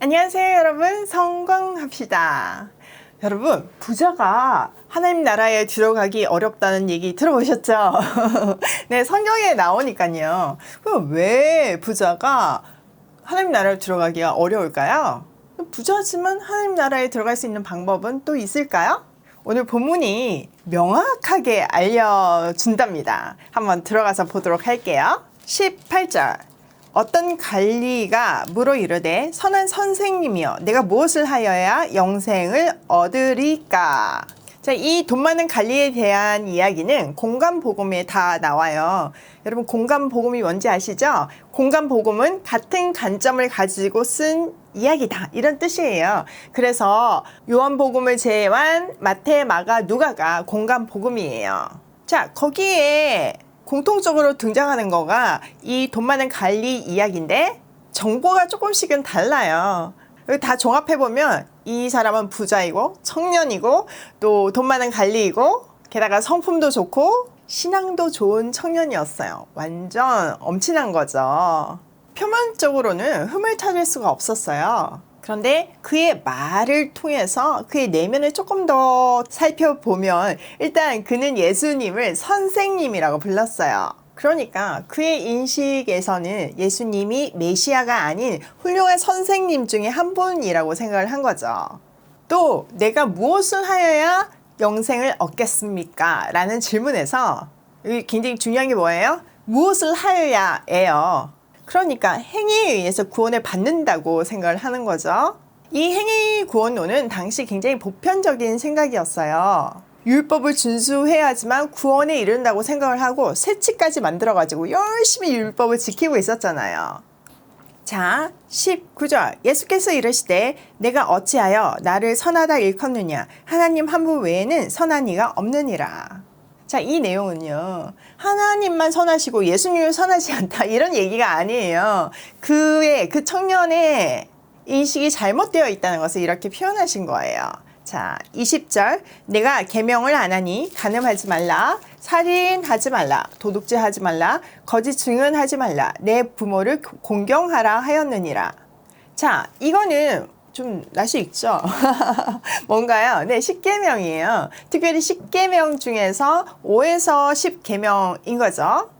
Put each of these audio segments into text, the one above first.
안녕하세요, 여러분. 성광합시다. 여러분, 부자가 하나님 나라에 들어가기 어렵다는 얘기 들어보셨죠? 네, 성경에 나오니까요. 그럼 왜 부자가 하나님 나라에 들어가기가 어려울까요? 부자지만 하나님 나라에 들어갈 수 있는 방법은 또 있을까요? 오늘 본문이 명확하게 알려준답니다. 한번 들어가서 보도록 할게요. 18절. 어떤 관리가 물어 이르되 선한 선생님이여 내가 무엇을 하여야 영생을 얻으리까 자, 이 돈 많은 관리에 대한 이야기는 공간 복음에 다 나와요. 여러분 공간 복음이 뭔지 아시죠? 공간 복음은 같은 관점을 가지고 쓴 이야기다 이런 뜻이에요. 그래서 요한 복음을 제외한 마태, 마가, 누가가 공간 복음이에요. 자, 거기에 공통적으로 등장하는 거가 이 돈 많은 관리 이야기인데 정보가 조금씩은 달라요. 다 종합해보면 이 사람은 부자이고 청년이고 또 돈 많은 관리이고 게다가 성품도 좋고 신앙도 좋은 청년이었어요. 완전 엄친한 거죠. 표면적으로는 흠을 찾을 수가 없었어요. 그런데 그의 말을 통해서 그의 내면을 조금 더 살펴보면 일단 그는 예수님을 선생님이라고 불렀어요. 그러니까 그의 인식에서는 예수님이 메시아가 아닌 훌륭한 선생님 중에 한 분이라고 생각을 한 거죠. 또 내가 무엇을 하여야 영생을 얻겠습니까? 라는 질문에서 굉장히 중요한 게 뭐예요? 무엇을 하여야예요. 그러니까 행위에 의해서 구원을 받는다고 생각을 하는 거죠. 이 행위 구원론은 당시 굉장히 보편적인 생각이었어요. 율법을 준수해야지만 구원에 이른다고 생각을 하고 새치까지 만들어가지고 열심히 율법을 지키고 있었잖아요. 자, 19절. 예수께서 이르시되 내가 어찌하여 나를 선하다 일컫느냐 하나님 한 분 외에는 선한 이가 없느니라. 자, 이 내용은요. 하나님만 선하시고 예수님은 선하지 않다. 이런 얘기가 아니에요. 그의, 그 청년의 인식이 잘못되어 있다는 것을 이렇게 표현하신 거예요. 자, 20절. 내가 계명을 안 하니 간음하지 말라. 살인하지 말라. 도둑질 하지 말라. 거짓 증언하지 말라. 내 부모를 공경하라 하였느니라. 자, 이거는 좀 낯이 익죠? 뭔가요? 네, 10계명이에요. 특별히 10계명 중에서 5에서 10계명인 거죠.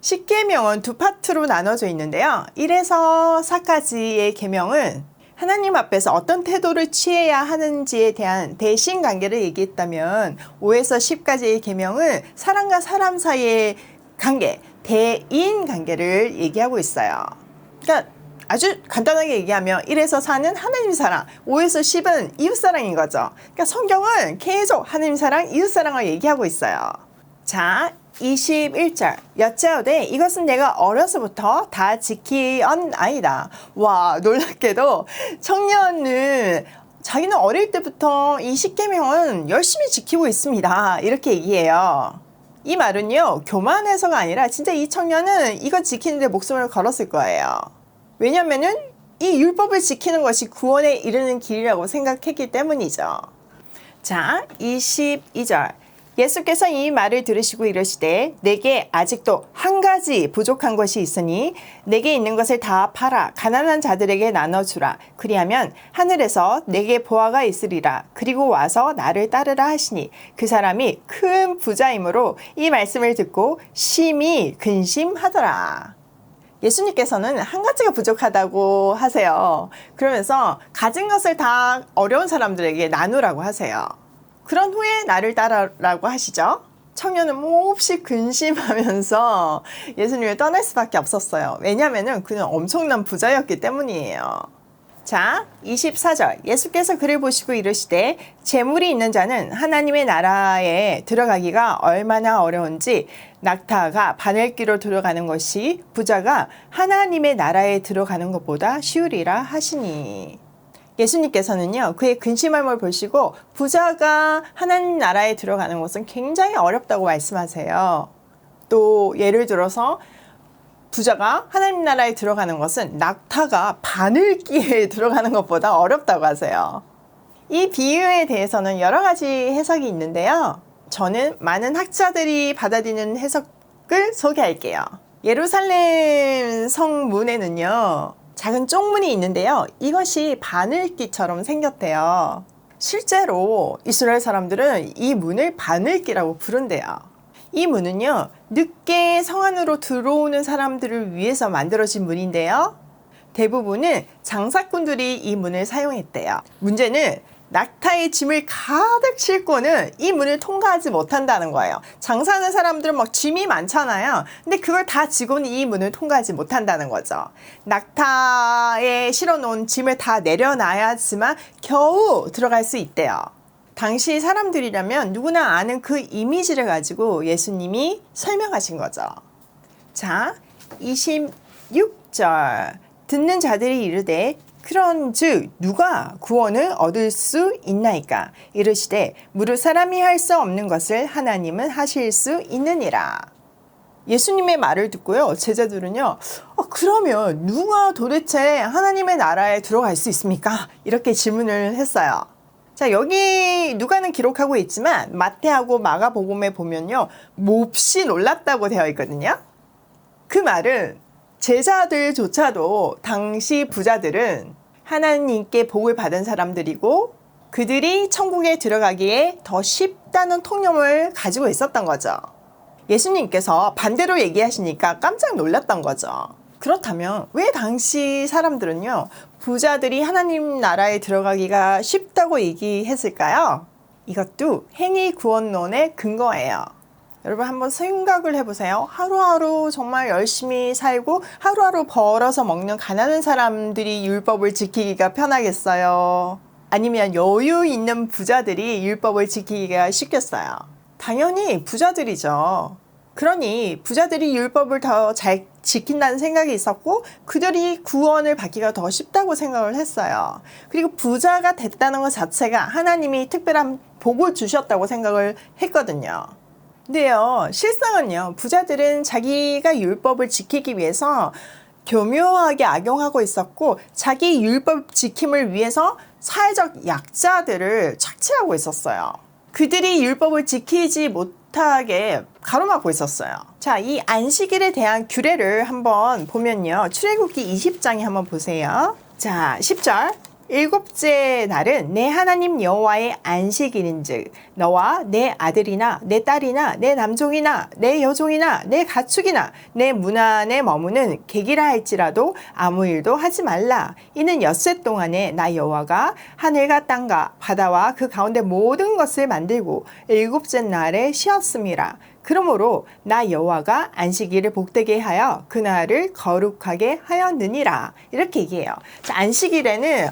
10계명은 두 파트로 나눠져 있는데요. 1에서 4까지의 계명은 하나님 앞에서 어떤 태도를 취해야 하는지에 대한 대신 관계를 얘기했다면 5에서 10까지의 계명은 사람과 사람 사이의 관계, 대인 관계를 얘기하고 있어요. 그러니까 아주 간단하게 얘기하면 1에서 4는 하나님 사랑, 5에서 10은 이웃 사랑인 거죠. 그러니까 성경은 계속 하나님 사랑, 이웃 사랑을 얘기하고 있어요. 자, 21절 여짜오되 이것은 내가 어려서부터 다 지키언 아이다. 와 놀랍게도 청년은 자기는 어릴 때부터 이 십계명은 열심히 지키고 있습니다. 이렇게 얘기해요. 이 말은요 교만해서가 아니라 진짜 이 청년은 이거 지키는데 목숨을 걸었을 거예요. 왜냐면은 이 율법을 지키는 것이 구원에 이르는 길이라고 생각했기 때문이죠. 자, 22절. 예수께서 이 말을 들으시고 이르시되 내게 아직도 한 가지 부족한 것이 있으니 내게 있는 것을 다 팔아 가난한 자들에게 나눠 주라 그리하면 하늘에서 내게 보화가 있으리라 그리고 와서 나를 따르라 하시니 그 사람이 큰 부자이므로 이 말씀을 듣고 심히 근심하더라 예수님께서는 한 가지가 부족하다고 하세요. 그러면서 가진 것을 다 어려운 사람들에게 나누라고 하세요. 그런 후에 나를 따라라고 하시죠. 청년은 몹시 근심하면서 예수님을 떠날 수밖에 없었어요. 왜냐하면 그는 엄청난 부자였기 때문이에요. 자, 24절. 예수께서 그를 보시고 이르시되 재물이 있는 자는 하나님의 나라에 들어가기가 얼마나 어려운지 낙타가 바늘기로 들어가는 것이 부자가 하나님의 나라에 들어가는 것보다 쉬우리라 하시니. 예수님께서는요, 그의 근심함을 보시고 부자가 하나님 나라에 들어가는 것은 굉장히 어렵다고 말씀하세요. 또 예를 들어서 부자가 하나님 나라에 들어가는 것은 낙타가 바늘기에 들어가는 것보다 어렵다고 하세요. 이 비유에 대해서는 여러 가지 해석이 있는데요. 저는 많은 학자들이 받아들이는 해석을 소개할게요. 예루살렘 성문에는요, 작은 쪽문이 있는데요. 이것이 바늘기처럼 생겼대요. 실제로 이스라엘 사람들은 이 문을 바늘기라고 부른대요. 이 문은요, 늦게 성 안으로 들어오는 사람들을 위해서 만들어진 문인데요. 대부분은 장사꾼들이 이 문을 사용했대요. 문제는 낙타의 짐을 가득 싣고는 이 문을 통과하지 못한다는 거예요. 장사하는 사람들은 막 짐이 많잖아요. 근데 그걸 다 지고는 이 문을 통과하지 못한다는 거죠. 낙타에 실어놓은 짐을 다 내려놔야지만 겨우 들어갈 수 있대요. 당시 사람들이라면 누구나 아는 그 이미지를 가지고 예수님이 설명하신 거죠. 자, 26절. 듣는 자들이 이르되 그런 즉 누가 구원을 얻을 수 있나이까 이르시되 무릇 사람이 할 수 없는 것을 하나님은 하실 수 있느니라. 예수님의 말을 듣고요. 제자들은요. 어, 그러면 누가 도대체 하나님의 나라에 들어갈 수 있습니까? 이렇게 질문을 했어요. 자, 여기 누가는 기록하고 있지만 마태하고 마가복음에 보면요. 몹시 놀랐다고 되어 있거든요. 그 말은 제자들조차도 당시 부자들은 하나님께 복을 받은 사람들이고 그들이 천국에 들어가기에 더 쉽다는 통념을 가지고 있었던 거죠. 예수님께서 반대로 얘기하시니까 깜짝 놀랐던 거죠. 그렇다면 왜 당시 사람들은요, 부자들이 하나님 나라에 들어가기가 쉽다고 얘기했을까요? 이것도 행위 구원론의 근거예요. 여러분 한번 생각을 해보세요. 하루하루 정말 열심히 살고 하루하루 벌어서 먹는 가난한 사람들이 율법을 지키기가 편하겠어요? 아니면 여유 있는 부자들이 율법을 지키기가 쉽겠어요? 당연히 부자들이죠. 그러니 부자들이 율법을 더 잘 지킨다는 생각이 있었고 그들이 구원을 받기가 더 쉽다고 생각을 했어요. 그리고 부자가 됐다는 것 자체가 하나님이 특별한 복을 주셨다고 생각을 했거든요. 근데요, 실상은요, 부자들은 자기가 율법을 지키기 위해서 교묘하게 악용하고 있었고, 자기 율법 지킴을 위해서 사회적 약자들을 착취하고 있었어요. 그들이 율법을 지키지 못 하게 가로막고 있었어요. 자, 이 안식일에 대한 규례를 한번 보면요. 출애굽기 20장에 한번 보세요. 자, 10절. 일곱째 날은 내 하나님 여호와의 안식일인즉 너와 내 아들이나 내 딸이나 내 남종이나 내 여종이나 내 가축이나 내 문 안에 머무는 객이라 할지라도 아무 일도 하지 말라. 이는 엿새 동안에 나 여호와가 하늘과 땅과 바다와 그 가운데 모든 것을 만들고 일곱째 날에 쉬었음이라. 그러므로 나 여호와가 안식일을 복되게 하여 그날을 거룩하게 하였느니라. 이렇게 얘기해요. 자, 안식일에는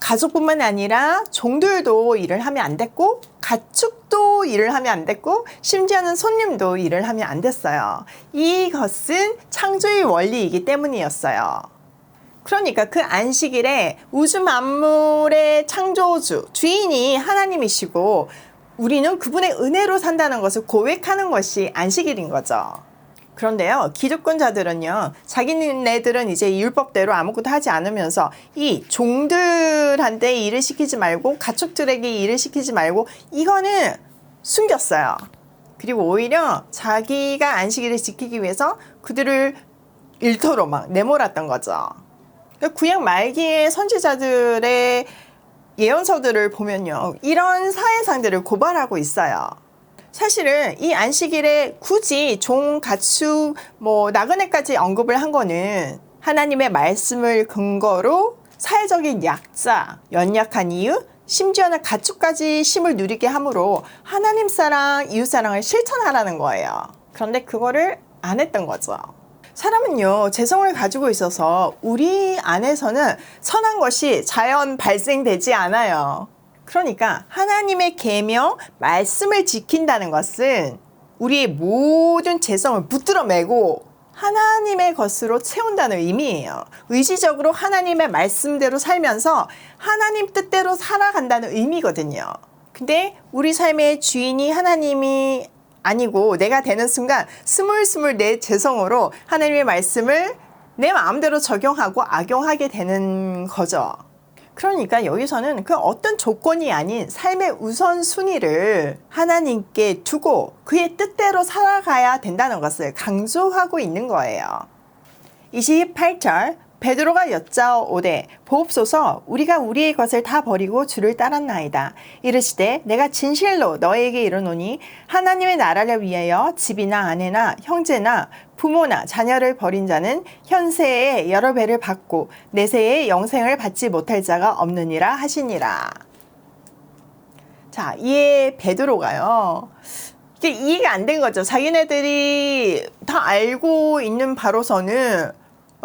가족뿐만 아니라 종들도 일을 하면 안 됐고 가축도 일을 하면 안 됐고 심지어는 손님도 일을 하면 안 됐어요. 이것은 창조의 원리이기 때문이었어요. 그러니까 그 안식일에 우주 만물의 창조주 주인이 하나님이시고 우리는 그분의 은혜로 산다는 것을 고백하는 것이 안식일인 거죠. 그런데요, 기득권자들은요, 자기네들은 이제 율법대로 아무것도 하지 않으면서 이 종들한테 일을 시키지 말고 가축들에게 일을 시키지 말고 이거는 숨겼어요. 그리고 오히려 자기가 안식일을 지키기 위해서 그들을 일터로 막 내몰았던 거죠. 그러니까 구약 말기의 선지자들의 예언서들을 보면요. 이런 사회상들을 고발하고 있어요. 사실은 이 안식일에 굳이 종, 가축, 뭐 나그네까지 언급을 한 거는 하나님의 말씀을 근거로 사회적인 약자, 연약한 이유, 심지어는 가축까지 심을 누리게 함으로 하나님 사랑, 이웃 사랑을 실천하라는 거예요. 그런데 그거를 안 했던 거죠. 사람은요, 재성을 가지고 있어서 우리 안에서는 선한 것이 자연 발생되지 않아요. 그러니까 하나님의 계명 말씀을 지킨다는 것은 우리의 모든 재성을 붙들어 매고 하나님의 것으로 채운다는 의미예요. 의지적으로 하나님의 말씀대로 살면서 하나님 뜻대로 살아간다는 의미거든요. 근데 우리 삶의 주인이 하나님이 아니고 내가 되는 순간 스물스물 내 재성으로 하나님의 말씀을 내 마음대로 적용하고 악용하게 되는 거죠. 그러니까 여기서는 그 어떤 조건이 아닌 삶의 우선순위를 하나님께 두고 그의 뜻대로 살아가야 된다는 것을 강조하고 있는 거예요. 28절 베드로가 여짜오되 보옵소서 우리가 우리의 것을 다 버리고 주를 따랐나이다. 이르시되 내가 진실로 너에게 이르노니 하나님의 나라를 위하여 집이나 아내나 형제나 부모나 자녀를 버린 자는 현세에 여러 배를 받고 내세에 영생을 받지 못할 자가 없느니라 하시니라. 자, 이에 베드로가요. 이게 이해가 안 된 거죠. 자기네들이 다 알고 있는 바로서는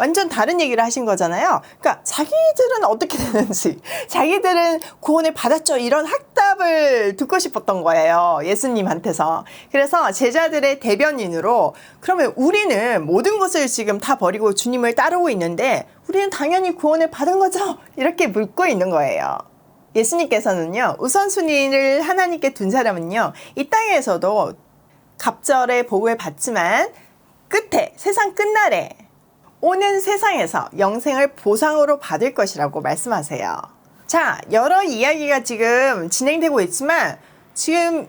완전 다른 얘기를 하신 거잖아요. 그러니까 자기들은 어떻게 되는지, 자기들은 구원을 받았죠. 이런 학답을 듣고 싶었던 거예요. 예수님한테서. 그래서 제자들의 대변인으로 그러면 우리는 모든 것을 지금 다 버리고 주님을 따르고 있는데 우리는 당연히 구원을 받은 거죠. 이렇게 묻고 있는 거예요. 예수님께서는요, 우선순위를 하나님께 둔 사람은요, 이 땅에서도 갑절의 복을 받지만 끝에, 세상 끝날에 오는 세상에서 영생을 보상으로 받을 것이라고 말씀하세요. 자, 여러 이야기가 지금 진행되고 있지만 지금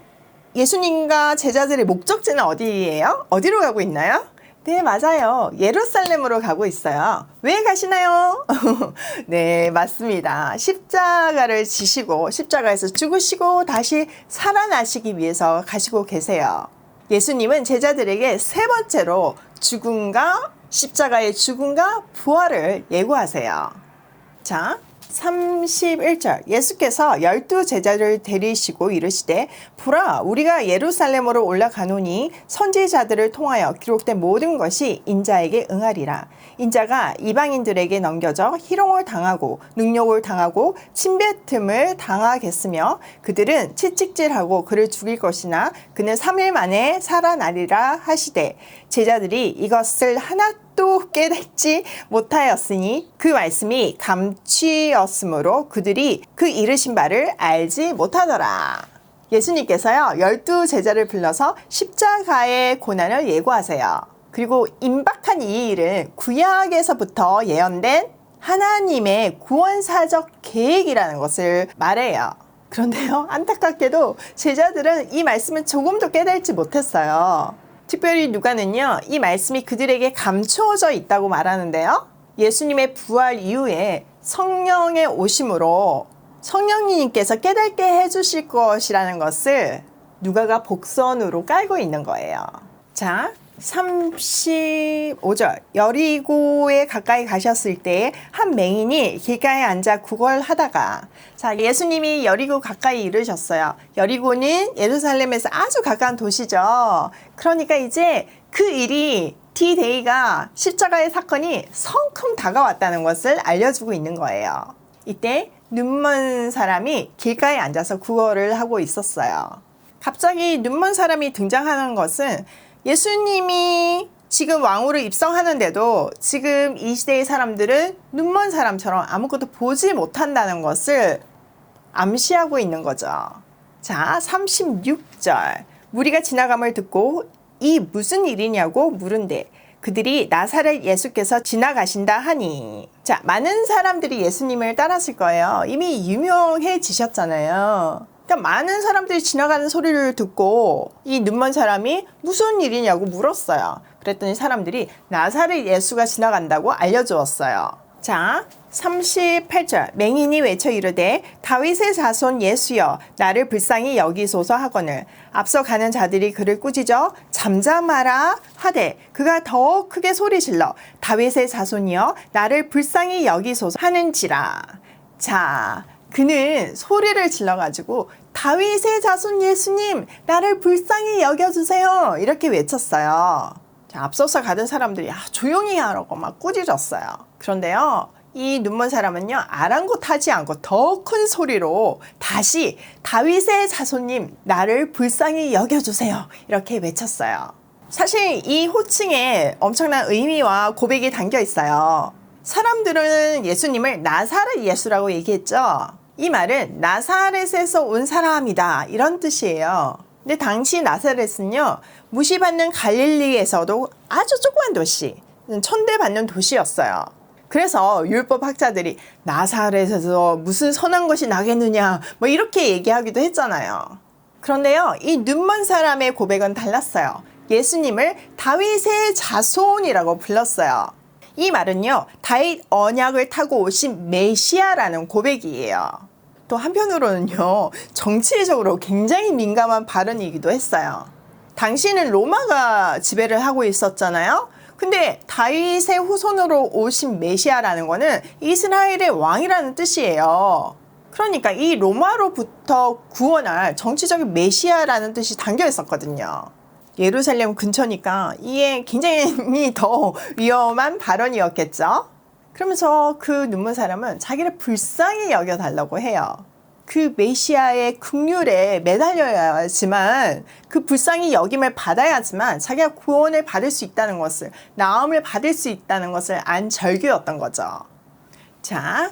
예수님과 제자들의 목적지는 어디예요? 어디로 가고 있나요? 네, 맞아요. 예루살렘으로 가고 있어요. 왜 가시나요? 네, 맞습니다. 십자가를 지시고 십자가에서 죽으시고 다시 살아나시기 위해서 가시고 계세요. 예수님은 제자들에게 세 번째로 죽음과 십자가의 죽음과 부활을 예고하세요. 자, 31절 예수께서 열두 제자를 데리시고 이르시되 보라 우리가 예루살렘으로 올라가노니 선지자들을 통하여 기록된 모든 것이 인자에게 응하리라 인자가 이방인들에게 넘겨져 희롱을 당하고 능욕을 당하고 침뱉음을 당하겠으며 그들은 채찍질하고 그를 죽일 것이나 그는 3일 만에 살아나리라 하시되 제자들이 이것을 하나 도 깨닫지 못하였으니 그 말씀이 감취였으므로 그들이 그 이르신 바를 알지 못하더라. 예수님께서요, 열두 제자를 불러서 십자가의 고난을 예고하세요. 그리고 임박한 이 일은 구약에서부터 예언된 하나님의 구원사적 계획이라는 것을 말해요. 그런데요, 안타깝게도 제자들은 이 말씀을 조금도 깨달지 못했어요. 특별히 누가는요, 이 말씀이 그들에게 감추어져 있다고 말하는데요. 예수님의 부활 이후에 성령의 오심으로 성령님께서 깨닫게 해주실 것이라는 것을 누가가 복선으로 깔고 있는 거예요. 자, 35절 여리고에 가까이 가셨을 때 한 맹인이 길가에 앉아 구걸하다가 자 예수님이 여리고 가까이 이르셨어요. 여리고는 예루살렘에서 아주 가까운 도시죠. 그러니까 이제 그 일이 D-Day가 십자가의 사건이 성큼 다가왔다는 것을 알려주고 있는 거예요. 이때 눈먼 사람이 길가에 앉아서 구걸을 하고 있었어요. 갑자기 눈먼 사람이 등장하는 것은 예수님이 지금 왕으로 입성하는데도 지금 이 시대의 사람들은 눈먼 사람처럼 아무것도 보지 못한다는 것을 암시하고 있는 거죠. 자, 36절. 무리가 지나감을 듣고 이 무슨 일이냐고 물은데 그들이 나사렛 예수께서 지나가신다 하니 자 많은 사람들이 예수님을 따랐을 거예요 이미 유명해지셨잖아요 그러니까 많은 사람들이 지나가는 소리를 듣고 이 눈먼 사람이 무슨 일이냐고 물었어요. 그랬더니 사람들이 나사렛 예수가 지나간다고 알려주었어요. 자, 38절 맹인이 외쳐 이르되 다윗의 자손 예수여 나를 불쌍히 여기소서 하거늘 앞서 가는 자들이 그를 꾸짖어 잠잠하라 하되 그가 더 크게 소리질러 다윗의 자손이여 나를 불쌍히 여기소서 하는지라 자 그는 소리를 질러가지고 다윗의 자손 예수님 나를 불쌍히 여겨주세요 이렇게 외쳤어요. 자, 앞서서 가던 사람들이 아, 조용히 하라고 막 꾸짖었어요. 그런데요. 이 눈먼 사람은요 아랑곳하지 않고 더 큰 소리로 다시 다윗의 자손님 나를 불쌍히 여겨주세요 이렇게 외쳤어요. 사실 이 호칭에 엄청난 의미와 고백이 담겨 있어요. 사람들은 예수님을 나사렛 예수라고 얘기했죠. 이 말은 나사렛에서 온 사람이다 이런 뜻이에요. 근데 당시 나사렛은요 무시받는 갈릴리에서도 아주 조그만 도시, 천대받는 도시였어요. 그래서 율법 학자들이 나사렛에서 무슨 선한 것이 나겠느냐 뭐 이렇게 얘기하기도 했잖아요. 그런데요 이 눈먼 사람의 고백은 달랐어요. 예수님을 다윗의 자손이라고 불렀어요. 이 말은요, 다윗 언약을 타고 오신 메시아라는 고백이에요. 또 한편으로는요, 정치적으로 굉장히 민감한 발언이기도 했어요. 당시는 로마가 지배를 하고 있었잖아요. 근데 다윗의 후손으로 오신 메시아라는 거는 이스라엘의 왕이라는 뜻이에요. 그러니까 이 로마로부터 구원할 정치적인 메시아라는 뜻이 담겨 있었거든요. 예루살렘 근처니까 이게 굉장히 더 위험한 발언이었겠죠. 그러면서 그 눈먼 사람은 자기를 불쌍히 여겨달라고 해요. 그 메시아의 극률에 매달려야지만 그 불쌍히 여김을 받아야지만 자기가 구원을 받을 수 있다는 것을 나음을 받을 수 있다는 것을 안 절규였던 거죠. 자,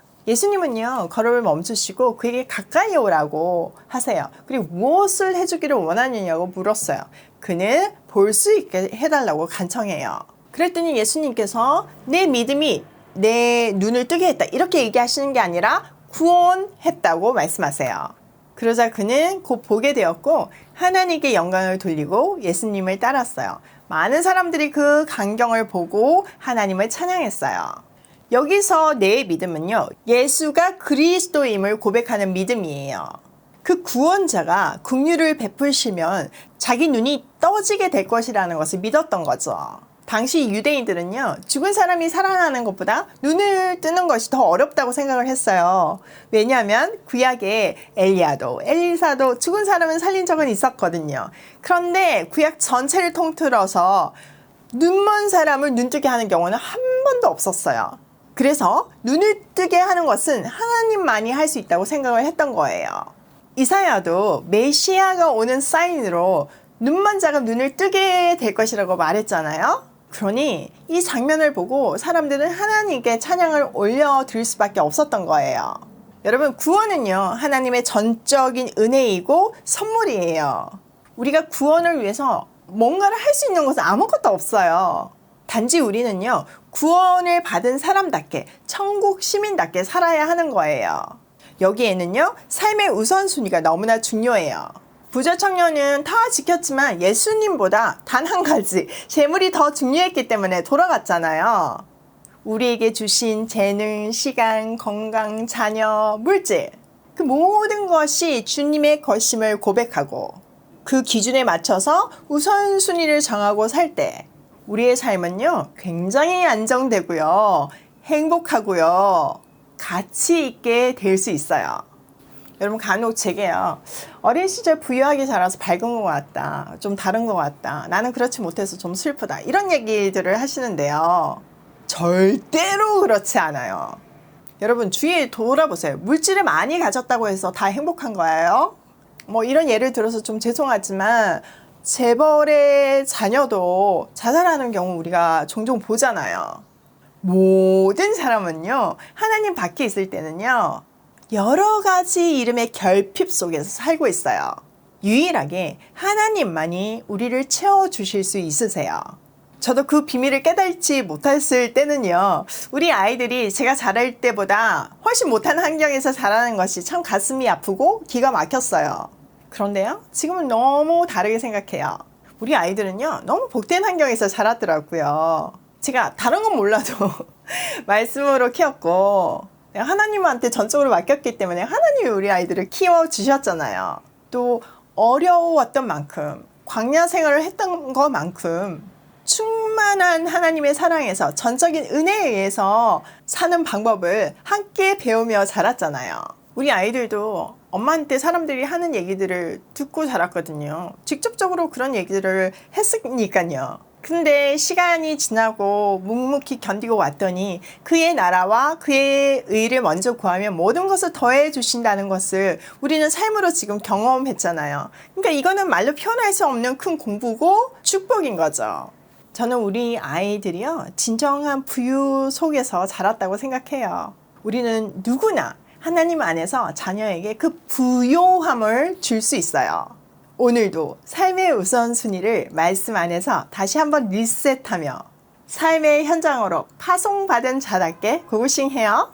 예수님은요, 걸음을 멈추시고 그에게 가까이 오라고 하세요. 그리고 무엇을 해주기를 원하느냐고 물었어요. 그는 볼 수 있게 해달라고 간청해요. 그랬더니 예수님께서 내 믿음이 내 눈을 뜨게 했다. 이렇게 얘기하시는 게 아니라 구원했다고 말씀하세요. 그러자 그는 곧 보게 되었고 하나님께 영광을 돌리고 예수님을 따랐어요. 많은 사람들이 그 광경을 보고 하나님을 찬양했어요. 여기서 내 믿음은요, 예수가 그리스도임을 고백하는 믿음이에요. 그 구원자가 국류를 베푸시면 자기 눈이 떠지게 될 것이라는 것을 믿었던 거죠. 당시 유대인들은요, 죽은 사람이 살아나는 것보다 눈을 뜨는 것이 더 어렵다고 생각을 했어요. 왜냐하면 구약에 엘리야도, 엘리사도 죽은 사람을 살린 적은 있었거든요. 그런데 구약 전체를 통틀어서 눈먼 사람을 눈뜨게 하는 경우는 한 번도 없었어요. 그래서 눈을 뜨게 하는 것은 하나님만이 할 수 있다고 생각을 했던 거예요. 이사야도 메시아가 오는 사인으로 눈먼 자가 눈을 뜨게 될 것이라고 말했잖아요. 그러니 이 장면을 보고 사람들은 하나님께 찬양을 올려 드릴 수밖에 없었던 거예요. 여러분, 구원은요, 하나님의 전적인 은혜이고 선물이에요. 우리가 구원을 위해서 뭔가를 할 수 있는 것은 아무것도 없어요. 단지 우리는요, 구원을 받은 사람답게, 천국 시민답게 살아야 하는 거예요. 여기에는요, 삶의 우선순위가 너무나 중요해요. 부자 청년은 다 지켰지만 예수님보다 단 한 가지 재물이 더 중요했기 때문에 돌아갔잖아요. 우리에게 주신 재능, 시간, 건강, 자녀, 물질 그 모든 것이 주님의 것임을 고백하고 그 기준에 맞춰서 우선순위를 정하고 살 때 우리의 삶은요 굉장히 안정되고요 행복하고요 가치 있게 될 수 있어요. 여러분 간혹 제게요. 어린 시절 부유하게 자라서 밝은 것 같다. 좀 다른 것 같다. 나는 그렇지 못해서 좀 슬프다. 이런 얘기들을 하시는데요. 절대로 그렇지 않아요. 여러분 주위에 돌아보세요. 물질을 많이 가졌다고 해서 다 행복한 거예요? 뭐 이런 예를 들어서 좀 죄송하지만 재벌의 자녀도 자살하는 경우 우리가 종종 보잖아요. 모든 사람은요, 하나님 밖에 있을 때는요, 여러 가지 이름의 결핍 속에서 살고 있어요. 유일하게 하나님만이 우리를 채워주실 수 있으세요. 저도 그 비밀을 깨닫지 못했을 때는요, 우리 아이들이 제가 자랄 때보다 훨씬 못한 환경에서 자라는 것이 참 가슴이 아프고 기가 막혔어요. 그런데요, 지금은 너무 다르게 생각해요. 우리 아이들은요, 너무 복된 환경에서 자랐더라고요. 제가 다른 건 몰라도 말씀으로 키웠고, 하나님한테 전적으로 맡겼기 때문에 하나님이 우리 아이들을 키워 주셨잖아요. 또 어려웠던 만큼 광야 생활을 했던 것만큼 충만한 하나님의 사랑에서 전적인 은혜에 의해서 사는 방법을 함께 배우며 자랐잖아요. 우리 아이들도 엄마한테 사람들이 하는 얘기들을 듣고 자랐거든요. 직접적으로 그런 얘기들을 했으니까요. 근데 시간이 지나고 묵묵히 견디고 왔더니 그의 나라와 그의 의를 먼저 구하면 모든 것을 더해 주신다는 것을 우리는 삶으로 지금 경험했잖아요. 그러니까 이거는 말로 표현할 수 없는 큰 공부고 축복인 거죠. 저는 우리 아이들이요, 진정한 부유 속에서 자랐다고 생각해요. 우리는 누구나 하나님 안에서 자녀에게 그 부요함을 줄 수 있어요. 오늘도 삶의 우선순위를 말씀 안에서 다시 한번 리셋하며 삶의 현장으로 파송받은 자답게 고고싱 해요.